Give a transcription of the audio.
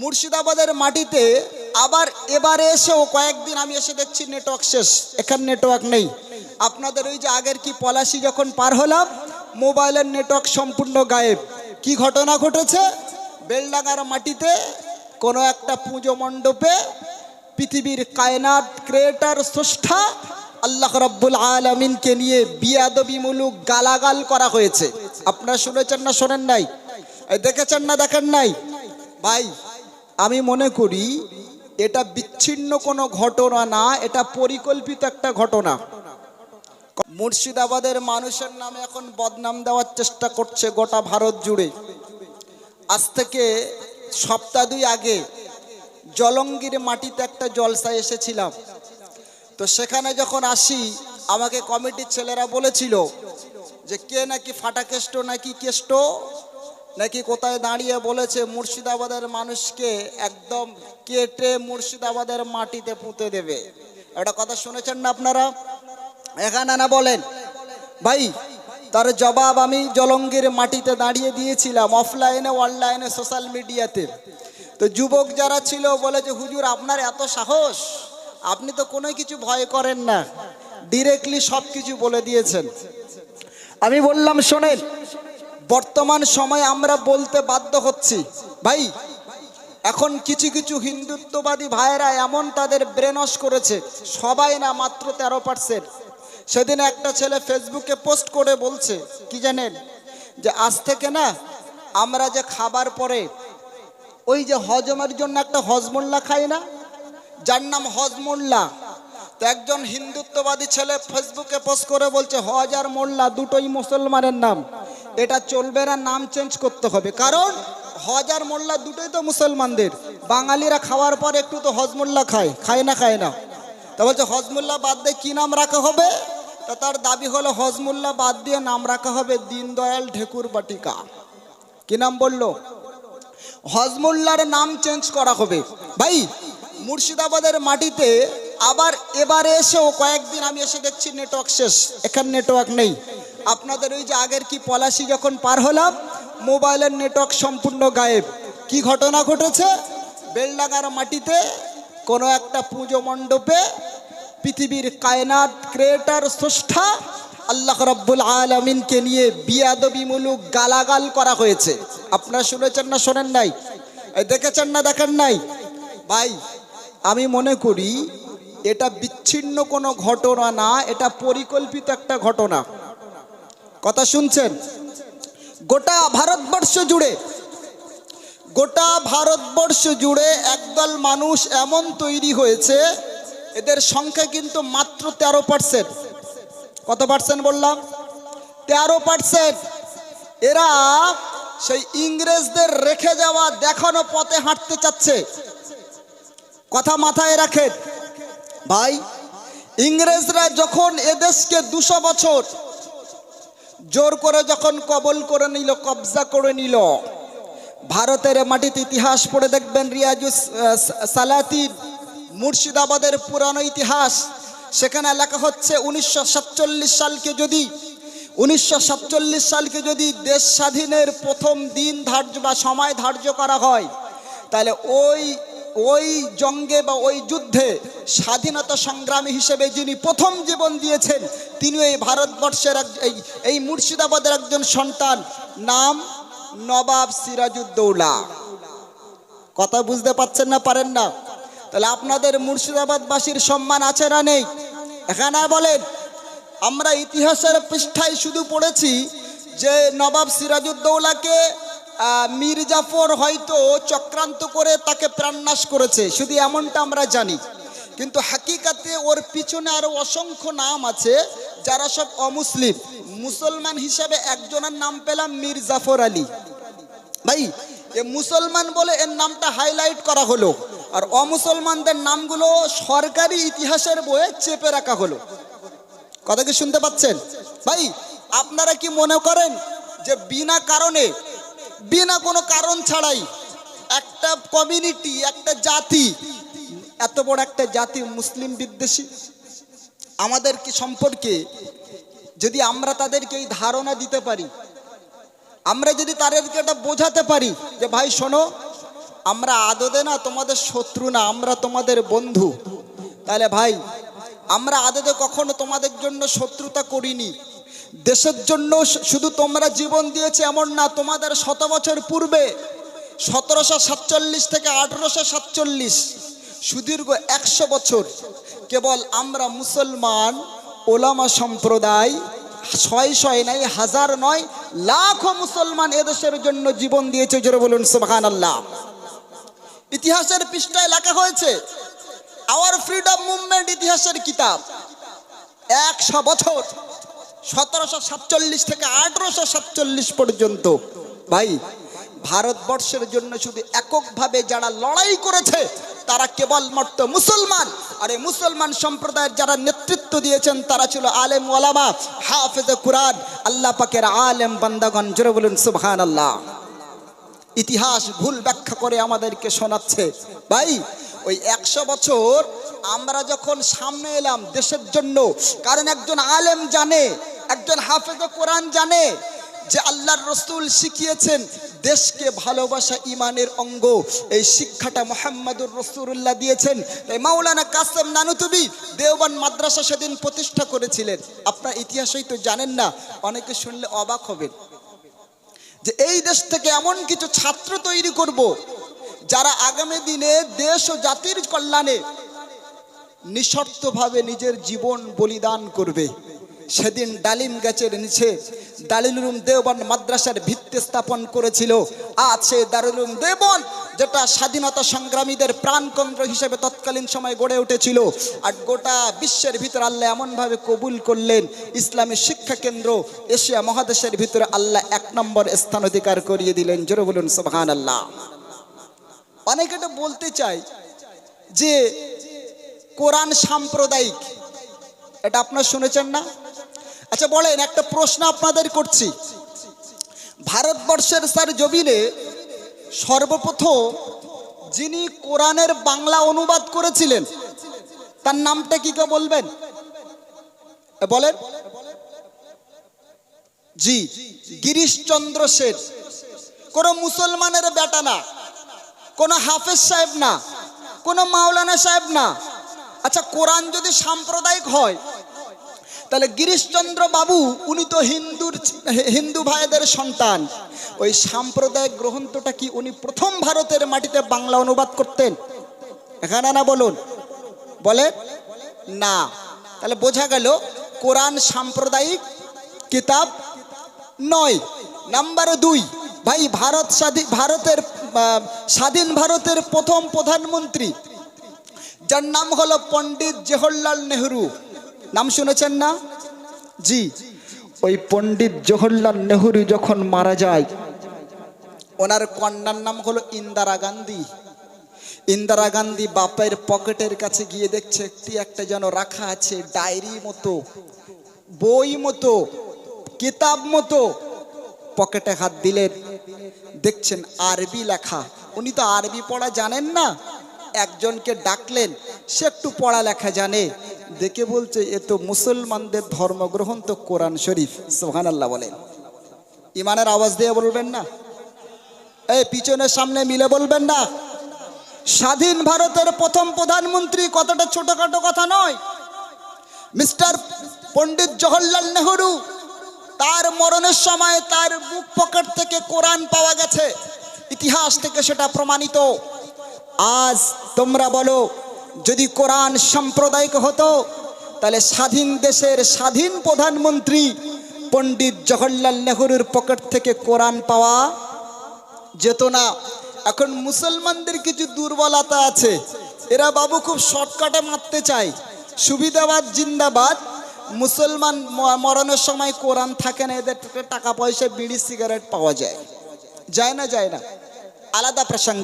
মুর্শিদাবাদের মাটিতে আবার এবারে এসেও কয়েকদিন আমি এসে দেখছি নেটওয়ার্ক শেষ। এখানে নেটওয়ার্ক নেই। আপনাদের ওই যে আগের কি পলাশি যখন পার হলাম, মোবাইলের নেটওয়ার্ক সম্পূর্ণ গায়েব। কি ঘটনা ঘটেছে? বেলডাঙ্গার মাটিতে কোনো একটা পুজো মণ্ডপে পৃথিবীর কায়নাত ক্রিয়েটার স্রষ্টা আল্লাহ রব্বুল আলমিনকে নিয়ে বিয়াদবিমূলক গালাগাল করা হয়েছে। আপনারা শুনেছেন না শোনেন নাই? দেখেছেন না দেখেন নাই? ভাই আমি মনে করি এটা বিচ্ছিন্ন কোনো ঘটনা না, এটা পরিকল্পিত একটা ঘটনা। মুর্শিদাবাদের মানুষের নামে এখন বদনাম দেওয়ার চেষ্টা করছে গোটা ভারত জুড়ে। আজ থেকে সপ্তাহ দুই আগে জলঙ্গির মাটিতে একটা জলসায় এসেছিলাম। তো সেখানে যখন আসি, আমাকে কমিটির ছেলেরা বলেছিল যে, কে নাকি ফাটা কেষ্ট, নাকি কেষ্ট? নাকি কোথায় দাঁড়িয়ে বলেছে মুর্শিদাবাদের মানুষকে একদম কেটে মুর্শিদাবাদের মাটিতে পুঁতে দেবে? একটা কথা শুনেছেন না আপনারা? এখানে না বলেন, ভাই, তার জবাব আমি জলঙ্গির মাটিতে দাঁড়িয়ে দিয়েছিলাম অফলাইনে অনলাইনে সোশ্যাল মিডিয়াতে তো যুবক যারা ছিল, বলে যে, হুজুর, আপনার এত সাহস? আপনি তো কোনো কিছু ভয় করেন না। ডিরেক্টলি সব কিছু বলে দিয়েছেন। আমি বললাম, শোনেন বর্তমান সময়ে আমরা বলতে বাধ্য হচ্ছি, ভাই, এখন কিছু কিছু হিন্দুত্ববাদী ভাইয়েরা এমন তাদের ব্রেনস করেছে, সবাই না মাত্র তেরো পার্সেন্ট সেদিন একটা ছেলে ফেসবুকে পোস্ট করে বলছে, কি জানেন? যে আজ থেকে না, আমরা যে খাবার পরে, ওই যে হজমের জন্য একটা হজমোল্লা খাই না? যার নাম হজমোল্লা। তো একজন হিন্দুত্ববাদী ছেলে ফেসবুকে পোস্ট করে বলছে, হজ আর মোল্লা দুটোই মুসলমানের নাম। এটা চলবে না, নাম চেঞ্জ করতে হবে। কারণ হজ আর মোল্লা দুটোই তো মুসলমানদের। বাঙালিরা খাওয়ার পর একটু তো হজমোল্লা খায় খায় না খায় না। তা বলছে হজমুল্লাহ বাদ দিয়ে কি নাম রাখা হবে? তা তার দাবি হলো হজমুল্লাহ বাদ দিয়ে নাম রাখা হবে দীনদয়াল ঢেকুর বাটিকা। কি নাম বলল? হজমুল্লার নাম চেঞ্জ করা হবে। ভাই, মুর্শিদাবাদের মাটিতে আবার এবারে এসেও কয়েকদিন আমি এসে দেখছি নেটওয়ার্ক শেষ। এখানে নেটওয়ার্ক নেই। আপনাদের ওই যে আগের কি পলাশি যখন পার হলাম, মোবাইলের নেটওয়ার্ক সম্পূর্ণ গায়েব। কি ঘটনা ঘটেছে? বেলডাঙ্গার মাটিতে কোনো একটা পুজো মণ্ডপে পৃথিবীর কায়নাত ক্রিয়েটার স্রষ্টা আল্লাহ রব্বুল আলমিনকে নিয়ে বিয়াদবিমূলক গালাগাল করা হয়েছে। আপনারা শুনেছেন না, শোনেন নাই? দেখেছেন না, দেখেন নাই? ভাই, আমি মনে করি এটা বিচ্ছিন্ন কোনো ঘটনা না, এটা পরিকল্পিত একটা ঘটনা। কথা শুনছেন? গোটা ভারতবর্ষ জুড়ে, গোটা ভারতবর্ষ জুড়ে একদল মানুষ এমন তৈরি হয়েছে, এদের সংখ্যা কিন্তু মাত্র তেরো পার্সেন্ট। কত পার্সেন্ট বললাম? তেরো পার্সেন্ট। এরা সেই ইংরেজদের রেখে যাওয়া দেখানো পথে হাঁটতে চাচ্ছে। কথা মাথায় রাখেন। ভাই, ইংরেজরা যখন এদেশকে দুশো বছর জোর করে যখন কবল করে নিল, কবজা করে নিল, ভারতের মাটিতে ইতিহাস পড়ে দেখবেন রিয়াজুস সালাতিন মুর্শিদাবাদের পুরানো ইতিহাস। সেখানে লেখা হচ্ছে, উনিশশো সাতচল্লিশ সালকে যদি, উনিশশো সাতচল্লিশ সালকে যদি দেশ স্বাধীনের প্রথম দিন ধার্য বা সময় ধার্য করা হয়, তাহলে ওই ওই জঙ্গে বা ওই যুদ্ধে স্বাধীনতা সংগ্রামী হিসেবে যিনি প্রথম জীবন দিয়েছেন, তিনি এই ভারতবর্ষের এই এই মুর্শিদাবাদের একজন সন্তান নাম নবাব সিরাজউদ্দৌলা। কথা বুঝতে পাচ্ছেন না, পারেন না? তাহলে আপনাদের মুর্শিদাবাদবাসীর সম্মান আছে না নেই? এখানে বলেন? আমরা ইতিহাসের পৃষ্ঠায় শুধু পড়েছি যে নবাব সিরাজউদ্দৌলাকে আহ, মীর জাফর হয়তো চক্রান্ত করে তাকে প্রাণনাশ করেছে শুধু এমনটা আমরা জানি। কিন্তু হাকিকাতে ওর পিছনে আরও অসংখ্য নাম আছে যারা সব অমুসলিম। মুসলমান হিসাবে একজনের নাম পেলাম মীর জাফর আলী। ভাই এ মুসলমান বলে এর নামটা হাইলাইট করা হলো আর অমুসলমানদের নামগুলো সরকারি ইতিহাসের বইয়ে চেপে রাখা হলো। কথা কি শুনতে পাচ্ছেন? ভাই আপনারা কি মনে করেন যে বিনা কারণে বিনা কোনো কারণ ছাড়াই একটা কমিউনিটি একটা জাতি, এত বড় একটা জাতি মুসলিম বিদ্বেষী। আমাদের কি সম্পর্কে যদি আমরা তাদেরকে এই ধারণা দিতে পারি, আমরা যদি তাদেরকে এটা বোঝাতে পারি যে, ভাই, শোনো, আমরা আদতে না, তোমাদের শত্রু না, আমরা তোমাদের বন্ধু। তাহলে, ভাই, আমরা আদতে কখনো তোমাদের জন্য শত্রুতা করিনি। দেশের জন্য শুধু তোমরা জীবন দিয়েছে এমন না, তোমাদের শত বছর পূর্বে সতেরোশো সাতচল্লিশ থেকে আঠেরোশো সাতচল্লিশ সুদীর্ঘ একশো বছর কেবল আমরা মুসলমান, ওলামা সম্প্রদায়, ছয় ছয় নাই হাজার নয় লাখো মুসলমান এদেশের জন্য জীবন দিয়েছে, জোরে বলুন সুবহান আল্লাহ ইতিহাসের পৃষ্ঠায় লেখা হয়েছে আওয়ার ফ্রিডম মুভমেন্ট ইতিহাসের কিতাব। একশো বছর সতেরোশো সাতচল্লিশ থেকে আঠারোশো সাতচল্লিশ পর্যন্ত। ভাই, ভারতবর্ষের জন্য শুধু এককভাবে যারা লড়াই করেছে, তারা কেবলমাত্র মুসলমান। আর এই মুসলমান সম্প্রদায়ের যারা নেতৃত্ব দিয়েছেন, তারা ছিল আলেম ওলামা, হাফেজ কুরআন। আল্লাহ পাকের আলেম বান্দাগণ, জোরে বলুন সুবহান আল্লাহ ইতিহাস ভুল ব্যাখ্যা করে আমাদেরকে শোনাচ্ছে। ভাই, ওই একশো বছর আমরা যখন সামনে এলাম দেশের জন্য, কারণ একজন আলেম জানে, একজন হাফেজ কোরআন জানে যে আল্লাহর রসুল শিখিয়েছেন দেশকে ভালোবাসা ইমানের অঙ্গ। এই শিক্ষাটা মোহাম্মদুর রসুল্লাহ দিয়েছেন। তাই মাওলানা কাসেম নানুতুবি দেওবান মাদ্রাসা সেদিন প্রতিষ্ঠা করেছিলেন। আপনার ইতিহাসই তো জানেন না, অনেকে শুনলে অবাক হবেন। যে এই দেশ থেকে এমন কিছু ছাত্র তৈরি করব, যারা আগামী দিনে দেশ ও জাতির কল্যাণে নিঃশর্তভাবে নিজের জীবন বলিদান করবে। সেদিন ডালিম গাছের নিচে দালিলুম দেওবন মাদ্রাসার ভিত্তি স্থাপন করেছিল। আজ সে দারুলুম দেবন যেটা স্বাধীনতা সংগ্রামীদের প্রাণকেন্দ্র হিসেবে তৎকালীন সময় গড়ে উঠেছিল। আর গোটা বিশ্বের ভিতর আল্লাহ এমনভাবে কবুল করলেন ইসলামী শিক্ষা কেন্দ্র এশিয়া মহাদেশের ভিতরে আল্লাহ এক নম্বর স্থান অধিকার করিয়ে দিলেন। জোরে বলুন সুবহান আল্লাহ অনেকে বলতে চাই যে কোরআন সাম্প্রদায়িক। এটা আপনারা শুনেছেন না? আচ্ছা বলেন, একটা প্রশ্ন আপনাদের করছি। ভারতবর্ষের স্যার জবিনে সর্বপ্রথম যিনি কোরআনের বাংলা অনুবাদ করেছিলেন, তার নামটা কি কে বলবেন? বলেন। জি, গিরিশচন্দ্র সেন কোন মুসলমানের বেটা না, কোন হাফেজ সাহেব না, কোন মাওলানা সাহেব না আচ্ছা কোরআন যদি সাম্প্রদায়িক হয়, তাহলে গিরিশচন্দ্র বাবু, উনি তো হিন্দুর হিন্দু ভাইদের সন্তান। ওই সাম্প্রদায়িক গ্রন্থটা কি উনি প্রথম ভারতের মাটিতে বাংলা অনুবাদ করতেন? এখানে না বলুন। বলে? না। তাহলে বোঝা গেল, কোরআন সাম্প্রদায়িক, কিতাব নয়। নাম্বার দুই, ভাই, ভারত স্বাধীন ভারতের স্বাধীন ভারতের প্রথম প্রধানমন্ত্রী যার নাম হলো পণ্ডিত জওহরলাল নেহরু। নাম শুনেছেন না? জি। ওই পণ্ডিত জওহরলাল নেহরু যখন মারা যায়, ওনার কন্যার নাম হলো ইন্দিরা গান্ধী। ইন্দিরা গান্ধী বাপের পকেটের কাছে গিয়ে দেখছে, একটি একটা যেন রাখা আছে, ডায়েরি মতো, বই মতো, কিতাব মতো। পকেটে হাত দিলেন, দেখছেন আরবি লেখা। উনি তো আরবি পড়া জানেন না? একজনকে ডাকলেন, সে একটু পড়ালেখা জানে। দেখে বলছে, এ তো মুসলমানদের ধর্মগ্রহণ তো কোরআন শরীফ। সোহান আল্লাহ বলেন। ইমানের আওয়াজ দিয়ে বলবেন না? এই পিছনের সামনে মিলে বলবেন না? স্বাধীন ভারতের প্রথম প্রধানমন্ত্রী কতটা ছোটখাটো কথা নয়? মিস্টার পণ্ডিত জওহরলাল নেহরু, তার মরণের সময় তার বুক পকেট থেকে কোরআন পাওয়া গেছে। ইতিহাস থেকে সেটা প্রমাণিত। আজ তোমরা বলো, যদি কোরআন সাম্প্রদায়িক হতো, তাহলে স্বাধীন দেশের স্বাধীন প্রধানমন্ত্রী পণ্ডিত জওহরলাল নেহরুর পকেট থেকে কোরআন পাওয়া যেত না। এখন মুসলমানদের কিছু দুর্বলতা আছে। এরা বাবু খুব শর্টকাটে মারতে চায়। সুবিধাবাদ, জিন্দাবাদ। মুসলমান মরণের সময় কোরআন থাকে না, এদের টাকা পয়সা, বিড়ি, সিগারেট পাওয়া যায়। যায় না যায় না। আলাদা প্রসঙ্গে